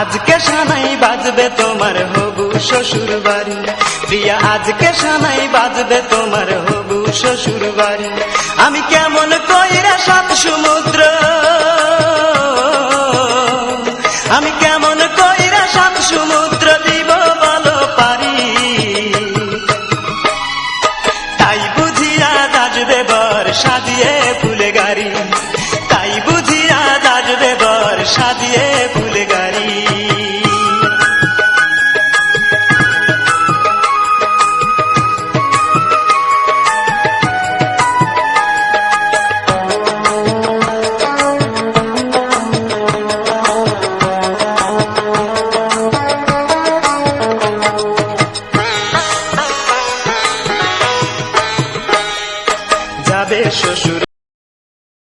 আজকে সানাই বাজবে তোমার হবু শ্বশুর বাড়ি। প্রিয়া, আজকে সানাই বাজবে তোমার হবু শ্বশুর বাড়ি। আমি কেমন কইরা সাত সমুদ্র? আমি কেমন কইরা সাত সমুদ্র দিব বলো পারি। তাই বুঝিয়া দাজবে বর সাজিয়ে ফুলে গাড়ি তাই বুঝিয়া দাজবে বর সাজিয়ে শ্বশুর